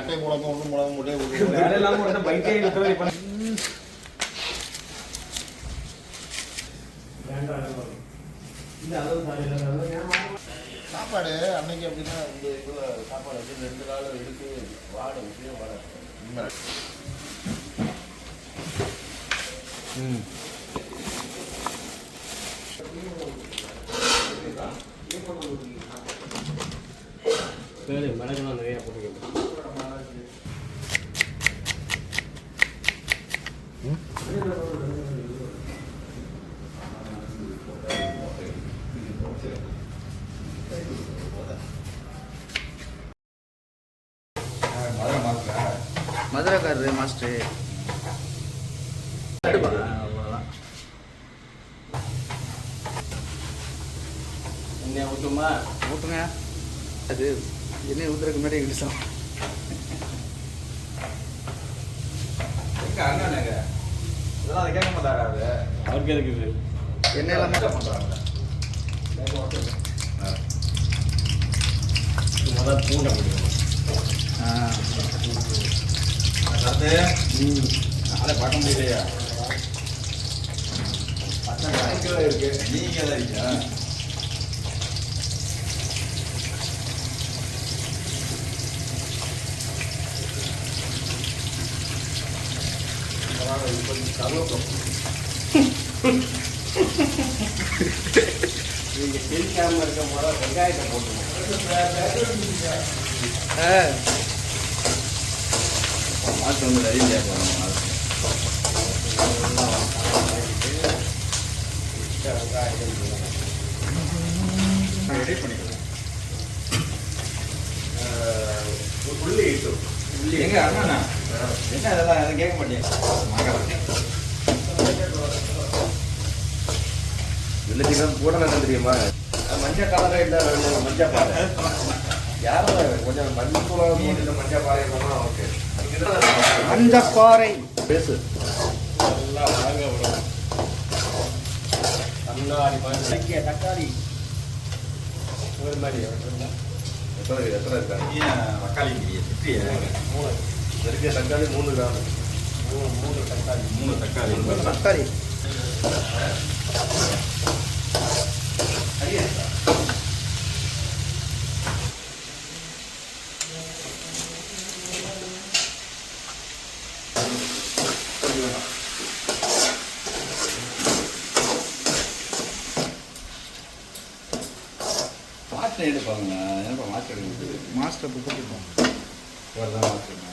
கட்டை முழக்கம் ஒன்றும் இல்லாம ஒரு பைக்கே இழுத்தவே இப்ப சாப்பாடு அன்னைக்கு அப்படின்னா இந்த இதில் சாப்பாடு வச்சு ரெண்டு நாள் எடுத்து வாட விட்டு வாட. ம். மிளகுலாம் நிறையா போட்டுக்கிட்டு மதுரைக்காரரு மாஸ்டர் என்ன ஊற்றுமா ஊட்டுங்க அது எண்ணெய் ஊத்துறதுக்கு முன்னாடி இடிச்சோம் எங்க அண்ணனுங்க இதெல்லாம் அதை கேட்க மாட்டாரா அது அவருக்கு எதுக்கு இது எண்ணெய் இல்லாமல் பண்ணுறாங்க முதல் பூண்டை போட்டுக்கணும். அதாவது நாளை பார்க்க முடியலையா? இருக்கு. நீங்க தான் இருக்கா நீங்கள் சிரிக்காமல் இருக்க முதல் வெங்காயத்தை ஆ மாற்று வந்து ரெடியாக போகிறோம் ரெடி பண்ணிக்கலாம் உள்ளி இட்டு. உள்ளி எங்க அண்ணா என்ன அதெல்லாம் எதுவும் கேட்க மாட்டேன். வெள்ளச்சிக்கம் கூட என்ன தெரியுமா? மஞ்சள் கலரே இல்லை மஞ்சள் பாறை. யாரும் கொஞ்சம் மஞ்சள் போட்டு மஞ்சள் பாறை ஓகே. அந்த பாறை. பேசு. நல்லா வாங்க கண்ணாடி தக்கிய தக்காளி. ஒரு மாதிரி எத்தனை எத்தனை இருக்காங்க தக்காளி மூணு. நெருங்கிய தக்காளி மூணு கிராம் மூணு மூணு தக்காளி. மூணு தக்காளி. தக்காளி. மாற்றம் எடுப்பாங்க என்னப்பா மாற்றம் எடுக்குது மாஸ்டர் இப்போ போட்டுருக்கோம் ஒரு தான் மாற்றுங்க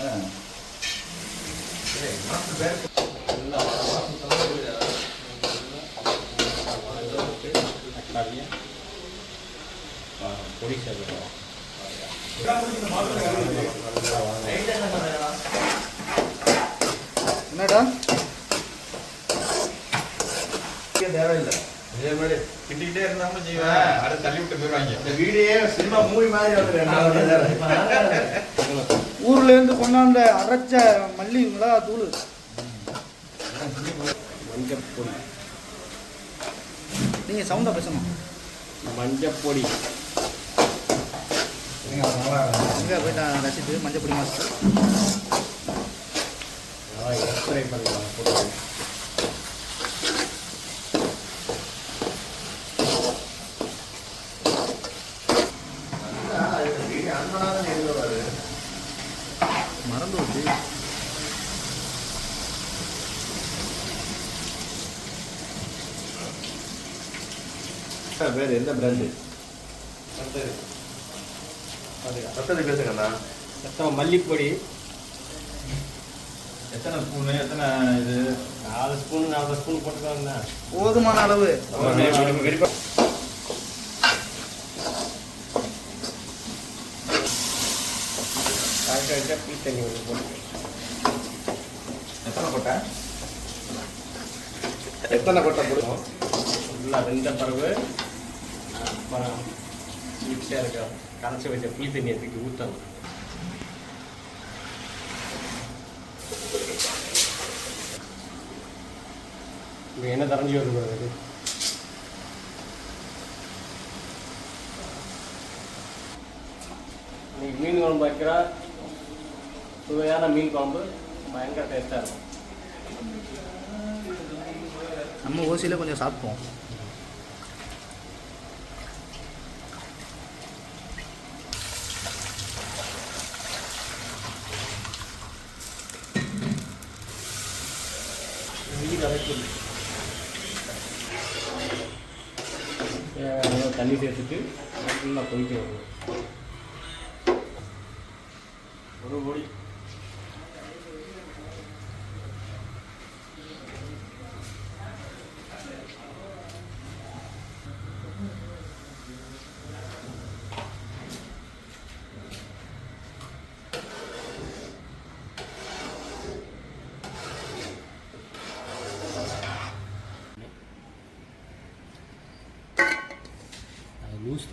ஆ. தக்காளியை பொடி சேர்த்துக்கிறோம் என்னடா? தேவையில்லை. இதே மாதிரி கிட்டிக்கிட்டே இருந்தாலும் செய்வேன். அடுத்து தள்ளி விட்டு போயிடுவாங்க. இந்த வீடியே சினிமா மூவி மாதிரி வந்து ஊர்ல இருந்து கொண்டாந்த அரைச்ச மல்லி மிளகா தூள். மஞ்சப்பொடி. நீங்க சவுண்டா பேசணும் மஞ்சப்பொடி. எங்க போயிட்டா ரசித்து மஞ்சள் பொடி மாஸ்டர் எக்ஸ்பிரை பண்ணலாம் போட்டு மறந்து வச்சு பேர் எந்த பிராண்டு பத்தது பேசுங்கண்ணா. மொத்தம் மல்லிப்பொடி. எத்தனை ஸ்பூனு எத்தனை இது? நாலு ஸ்பூன் நாலு ஸ்பூன் போட்டுக்கோங்கண்ணா போதுமான அளவு. காய்ச்ச வச்சா பீ தண்ணி கொஞ்சம் போட்டு எத்தனை கொட்டை எத்தனை கொட்டை போடுவோம் ஃபுல்லாக வெந்த பிறகு அப்புறம் மிக்சியாக இருக்க கரைச்சி வச்ச புளி தண்ணியை தூக்கி ஊற்றணும் இப்போ என்ன தரைஞ்சி வருது பாருங்க இது. இன்னைக்கு மீன் குழம்பு வைக்கிறா சுவையான மீன் குழம்பு பயங்கர டேஸ்ட்டாக இருக்கும் நம்ம ஓசியில் கொஞ்சம் சாப்பிட்டோம் மீன் அரைக்கும் தேவையான அளவு தண்ணி சேர்த்துட்டு நல்லா கொதிக்க வரும் ஒரு பொடி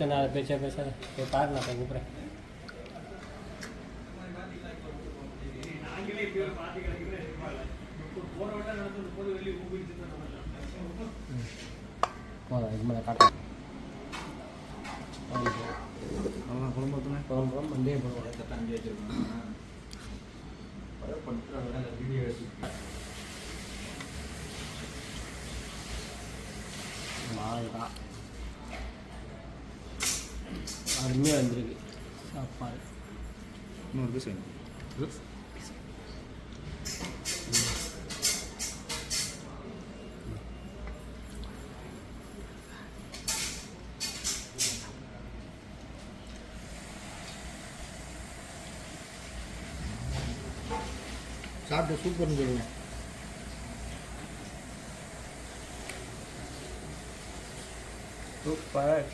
அது லூஸ் தானே அதை એ પાર ના થાય நான் போய் போதும் காட்டுறேன் அவ்வளோ குழம்பு ஊற்றுங்க குழம்பு குழம்பு மண்டே போடுவோம் மாவுதான் அருமையாக வந்திருக்கு சாப்பாடு இன்னொரு பீஸ் வேணும் சாப்பிட்டு சூப்பர்னு சொல்லுங்க சூப்பர்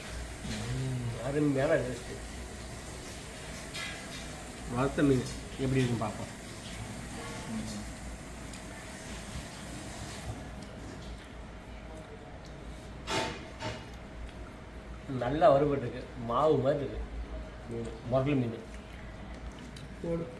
அருமையான டேஸ்ட்டு வறுத்த மீன் எப்படி இருக்குன்னு பார்ப்போம். நல்லா வறுபட்டுருக்கு. மாவு மாதிரி இருக்கு. மீன். முரல் மீன். போடு.